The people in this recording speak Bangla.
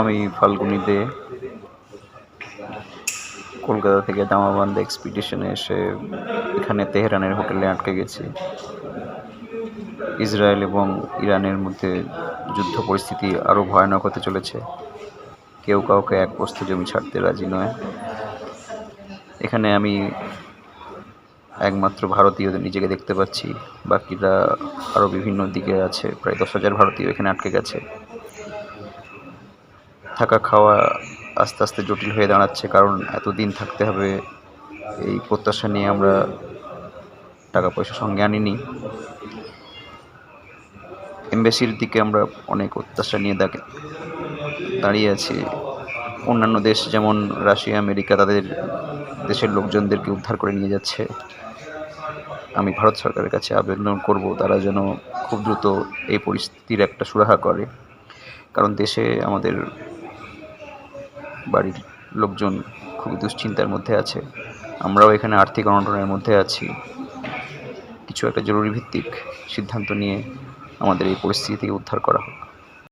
আমি ফাল্গুনিতে কলকাতা থেকে দামাবান্ধ এক্সপিডিশনে এসে এখানে তেহরানের হোটেলে আটকে গেছি। ইসরায়েল এবং ইরানের মধ্যে যুদ্ধ পরিস্থিতি আরও ভয়ানক হতে চলেছে। কেউ কাউকে এক বস্তু জমি ছাড়তে রাজি নয়। এখানে আমি একমাত্র ভারতীয় নিজেকে দেখতে পাচ্ছি। বাকিরা আরও বিভিন্ন দিকে আছে। প্রায় দশ হাজার ভারতীয় এখানে আটকে গেছে। থাকা খাওয়া আস্তে আস্তে জটিল হয়ে দাঁড়াচ্ছে, কারণ এতদিন থাকতে হবে। এই প্রত্যাশা নিয়ে আমরা টাকা পয়সা সঙ্গে আনিনি। এমবেসির দিকে আমরা অনেক অত্যাশা নিয়ে দাঁড়ি- দাঁড়িয়ে আছি। অন্যান্য দেশ যেমন রাশিয়া, আমেরিকা, তাদের দেশের লোকজনদেরকে উদ্ধার করে নিয়ে যাচ্ছে। আমি ভারত সরকারের কাছে আবেদন করব, তারা যেন খুব দ্রুত এই পরিস্থিতির একটা সুরাহা করে। কারণ দেশে আমাদের বাড়ির লোকজন খুবই দুশ্চিন্তার মধ্যে আছে। আমরাও এখানে আর্থিক অনটনের মধ্যে আছি। কিছু একটা জরুরি ভিত্তিক সিদ্ধান্ত নিয়ে আমাদের এই পরিস্থিতি থেকে উদ্ধার করা হোক।